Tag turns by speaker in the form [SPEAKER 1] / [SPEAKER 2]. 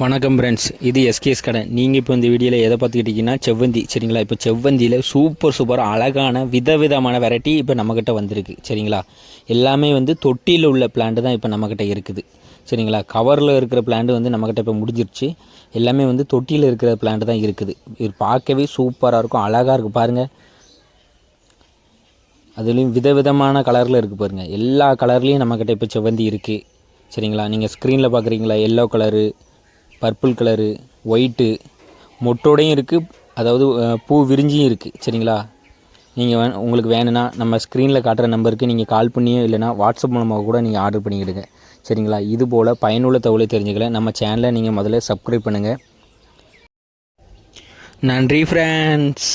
[SPEAKER 1] வணக்கம் ஃப்ரெண்ட்ஸ் இது எஸ்கேஎஸ் கடை நீங்கள் இப்போ இந்த வீடியோவில் எதை பார்த்துக்கிட்டிங்கன்னா செவ்வந்தி. சரிங்களா? இப்போ செவ்வந்தியில் சூப்பர் சூப்பர் அழகான விதவிதமான வெரைட்டி இப்போ நம்மக்கிட்ட வந்திருக்கு. சரிங்களா? எல்லாமே வந்து தொட்டியில் உள்ள பிளான்ட் தான் இப்போ நம்மக்கிட்ட இருக்குது. சரிங்களா? கவரில் இருக்கிற பிளான்ட் வந்து நம்மக்கிட்ட இப்போ முடிஞ்சிருச்சு. எல்லாமே வந்து தொட்டியில் இருக்கிற பிளான்ட் தான் இருக்குது. இது பார்க்கவே சூப்பராக இருக்கும். அழகாக இருக்குது பாருங்கள் அதுலேயும் விதவிதமான கலரில் இருக்குது பாருங்கள் எல்லா கலர்லேயும் நம்மக்கிட்ட இப்போ செவ்வந்தி இருக்குது சரிங்களா? நீங்கள் ஸ்க்ரீனில் பார்க்குறீங்களா yellow colour purple colour white மொட்டோடையும் இருக்குது அதாவது பூ விரிஞ்சியும் இருக்குது சரிங்களா? நீங்கள் வே உங்களுக்கு வேணும்னா நம்ம ஸ்க்ரீனில் காட்டுற நம்பருக்கு நீங்கள் கால் பண்ணியோ இல்லைனா வாட்ஸ்அப் மூலமாக கூட நீங்கள் ஆர்டர் பண்ணிக்கிடுங்க. சரிங்களா? இது போல் பயனுள்ள தகவலை தெரிஞ்சுக்கல. நம்ம சேனலை நீங்கள் முதல்ல சப்ஸ்கிரைப் பண்ணுங்கள் நன்றி ஃப்ரெண்ட்ஸ்